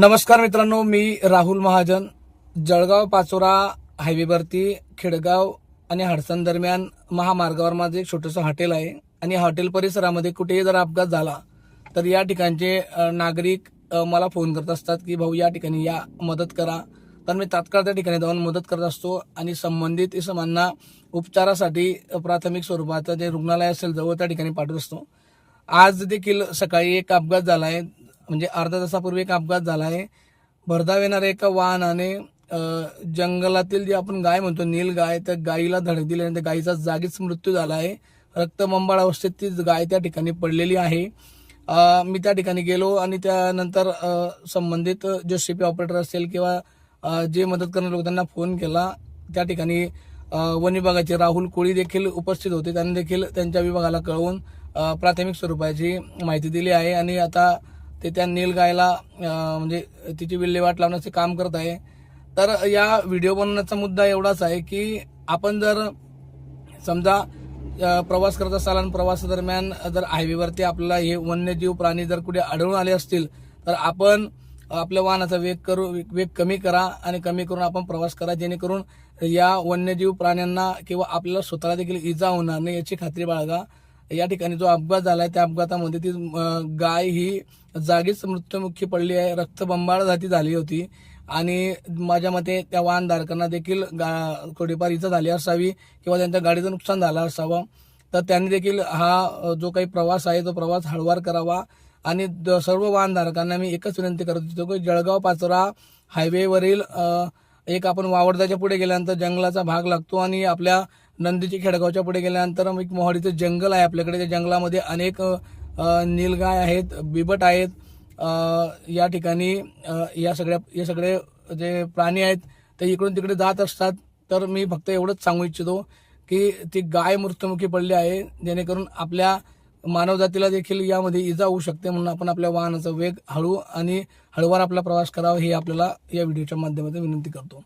नमस्कार मित्रांनो मी राहुल महाजन. जळगाव पाचोरा हायवेवरती खेडगाव आणि हडसन दरम्यान महामार्गावर माझं एक छोटंसं हॉटेल आहे आणि हॉटेल परिसरामध्ये कुठेही जर अपघात झाला तर या ठिकाणचे नागरिक मला फोन करत असतात की भाऊ या ठिकाणी या मदत करा. तर मी तात्काळ त्या ठिकाणी जाऊन मदत करत असतो आणि संबंधित इसमांना उपचारासाठी प्राथमिक स्वरूपाचं जे रुग्णालय असेल जवळ त्या ठिकाणी पाठवत असतो. आज देखील सकाळी एक अपघात झाला आहे. म्हणजे अर्धा तासापूर्वी एक अपघात झाला आहे भरधाव येणाऱ्या एका वाहनाने जंगलातील जे आपण गाय म्हणतो नील गाय त्या गायीला धडक दिली आणि त्या गायीचा जागीच मृत्यू झाला आहे. रक्तमंबाळ अवस्थेत ती गाय त्या ठिकाणी पडलेली आहे. मी त्या ठिकाणी गेलो आणि त्यानंतर संबंधित जे सीपी ऑपरेटर असेल किंवा जे मदत करणारे लोक त्यांना फोन केला. त्या ठिकाणी वन विभागाचे राहुल कोळी देखील उपस्थित होते. त्यांनी देखील त्यांच्या विभागाला कळवून प्राथमिक स्वरूपाची माहिती दिली आहे. आणि आता ते त्या नीलगायला म्हणजे तिची विल्हेवाट लावण्याचे काम करत आहे. तर या व्हिडिओ बनवण्याचा मुद्दा एवढाच आहे की आपण जर समजा प्रवास करत असाल आणि प्रवासादरम्यान जर हायवेवरती आपल्याला हे वन्यजीव प्राणी जर कुठे आढळून आले असतील तर आपण आपल्या वाहनाचा वेग करू वेग कमी करा आणि कमी करून आपण प्रवास करा जेणेकरून या वन्यजीव प्राण्यांना किंवा आपल्याला स्वतःला देखील इजा होणार नाही याची खात्री बाळगा. या ठिकाणी जो अपघात झालाय त्या अपघातामध्ये ती गाय ही जागीच मृत्युमुखी पडली आहे. रक्तबंबाळ जाती झाली होती. आणि माझ्या मते त्या वाहनधारकांना देखील गा थोडीफार इजा झाली असावी किंवा त्यांच्या गाडीचं नुकसान झालं असावं. तर त्यांनी देखील हा जो काही प्रवास आहे तो प्रवास हळवार करावा. आणि सर्व वाहनधारकांना मी एकच विनंती करत होतो की जळगाव पाचोरा हायवेवरील एक आपण वावरदाच्या पुढे गेल्यानंतर जंगलाचा भाग लागतो आणि आपल्या नंदीची खेडगावच्या पुढे गेल्यानंतर एक मोहाडीचं जंगल आहे. आपल्याकडे त्या जंगलामध्ये अनेक नीलगाय आहेत बिबट आहेत. या ठिकाणी या सगळ्या हे सगळे जे प्राणी आहेत ते इकडून तिकडे जात असतात. तर मी फक्त एवढंच सांगू इच्छितो की ती गाय मृत्युमुखी पडली आहे. जेणेकरून आपल्या मानवजातीला देखील यामध्ये इजा होऊ शकते म्हणून आपण आपल्या वाहनाचा वेग हळू आणि हळूवार आपला प्रवास करावा हे आपल्याला या व्हिडिओच्या माध्यमातून विनंती करतो.